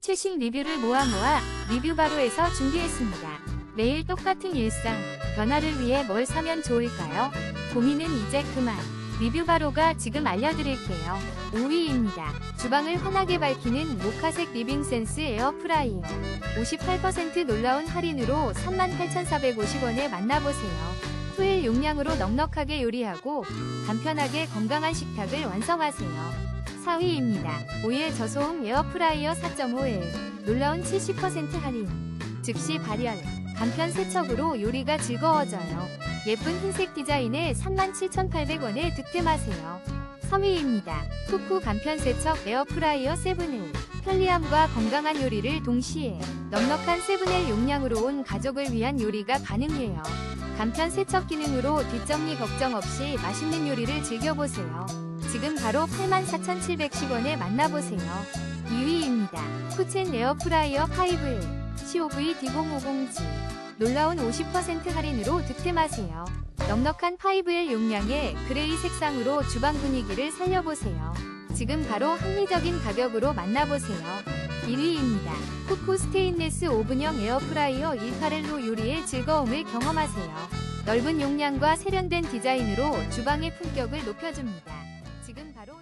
최신 리뷰를 모아 모아 리뷰바로에서 준비했습니다. 매일 똑같은 일상, 변화를 위해 뭘 사면 좋을까요? 고민은 이제 그만. 리뷰바로가 지금 알려드릴게요. 5위입니다. 주방을 환하게 밝히는 모카색 리빙센스 에어프라이어. 58% 놀라운 할인으로 38,450원에 만나보세요. 토일 용량으로 넉넉하게 요리하고 간편하게 건강한 식탁을 완성하세요. 4위입니다. 오일 저소음 에어프라이어 4.5일. 놀라운 70% 할인. 즉시 발열. 간편 세척으로 요리가 즐거워져요. 예쁜 흰색 디자인에 37,800원에 득템하세요. 3위입니다. 쿠쿠 간편 세척 에어프라이어 7일. 편리함과 건강한 요리를 동시에 넉넉한 7일 용량으로 온 가족을 위한 요리가 가능해요. 간편 세척 기능으로 뒷정리 걱정 없이 맛있는 요리를 즐겨보세요. 지금 바로 84,710원에 만나보세요. 2위입니다. 쿠첸 에어 프라이어 5일. COV D050G. 놀라운 50% 할인으로 득템하세요. 넉넉한 5L 용량의 그레이 색상으로 주방 분위기를 살려보세요. 지금 바로 합리적인 가격으로 만나보세요. 1위입니다. 쿠쿠 스테인레스 오븐형 에어프라이어 18L로 요리의 즐거움을 경험하세요. 넓은 용량과 세련된 디자인으로 주방의 품격을 높여줍니다. 지금 바로